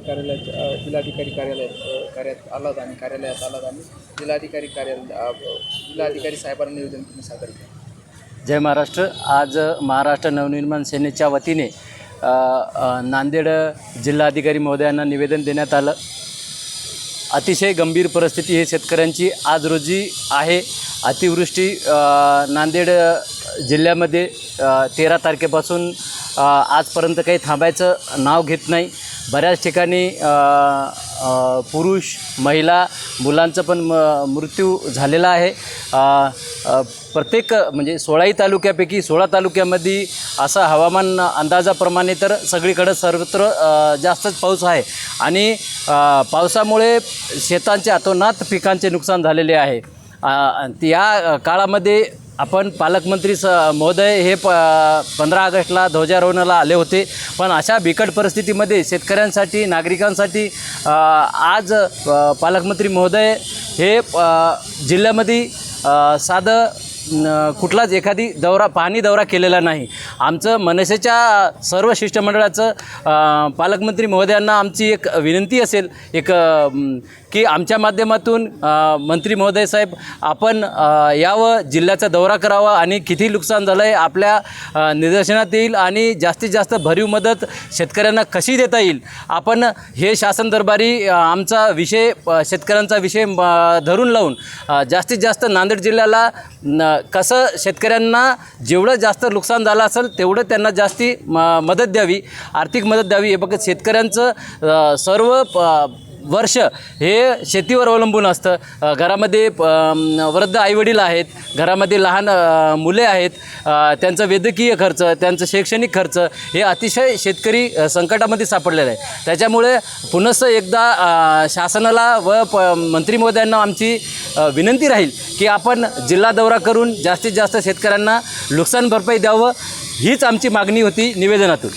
कार्यालयात जिल्हाधिकारी कार्यालय कार्यात आलात आणि कार्यालयात आलात आणि जिल्हाधिकारी कार्यालय जिल्हाधिकारी साहेबांना निवेदन तुम्ही सादर केलं जय महाराष्ट्र. आज महाराष्ट्र नवनिर्माण सेनेच्या वतीने नांदेड जिल्हाधिकारी महोदयांना निवेदन देण्यात आलं. अतिशय गंभीर परिस्थिती ही शेतकऱ्यांची आज रोजी आहे. अतिवृष्टी नांदेड जिल्ह्यामध्ये तेरा तारखेपासून आजपर्यंत काही थांबायचं नाव घेत नाही. बऱ्याच ठिकाणी पुरुष महिला मुलांचं पण म मृत्यू झालेला आहे. प्रत्येक म्हणजे सोळाही तालुक्यापैकी सोळा तालुक्यामध्ये असं हवामान अंदाजाप्रमाणे तर सगळीकडं सर्वत्र जास्तच पाऊस आहे. आणि पावसामुळे शेतांचे अतोनात पिकांचे नुकसान झालेले आहे. या काळामध्ये आपण पालकमंत्री स महोदय हे प पंधरा ऑगस्टला ध्वजारोहणाला आले होते. पण अशा बिकट परिस्थितीमध्ये शेतकऱ्यांसाठी नागरिकांसाठी आज पालकमंत्री महोदय हे जिल्ह्यामध्ये साधं कुठलाच एखादी दौरा पाहणी दौरा केलेला नाही. आमचं मनसेच्या सर्व शिष्टमंडळाचं पालकमंत्री महोदयांना आमची एक विनंती असेल एक की आमच्या माध्यमातून मंत्री महोदय साहेब आपण यावं जिल्ह्याचा दौरा करावा आणि किती नुकसान झालं आहे आपल्या निदर्शनात येईल आणि जास्तीत जास्त भरीव मदत शेतकऱ्यांना कशी देता येईल? आपण हे शासन दरबारी आमचा विषय शेतकऱ्यांचा विषय म, धरून लावून जास्तीत जास्त नांदेड जिल्ह्याला न कसं शेतकऱ्यांना जेवढं जास्त नुकसान झालं असेल तेवढं त्यांना जास्ती म मदत द्यावी आर्थिक मदत द्यावी. हे बघत शेतकऱ्यांचं सर्व प वर्ष हे शेतीवर अवलंबून असतं. घरामध्ये वृद्ध आईवडील आहेत घरामध्ये लहान मुले आहेत त्यांचं त्यांचा वैद्यकीय खर्च त्यांचं शैक्षणिक खर्च हे अतिशय शेतकरी संकटामध्ये सापडलेलं आहे. त्याच्यामुळे पुनस एकदा शासनाला व प मंत्री महोदयांना आमची विनंती राहील की आपण जिल्हा दौरा करून जास्तीत जास्त शेतकऱ्यांना नुकसान भरपाई द्यावं हीच आमची मागणी होती निवेदनातून.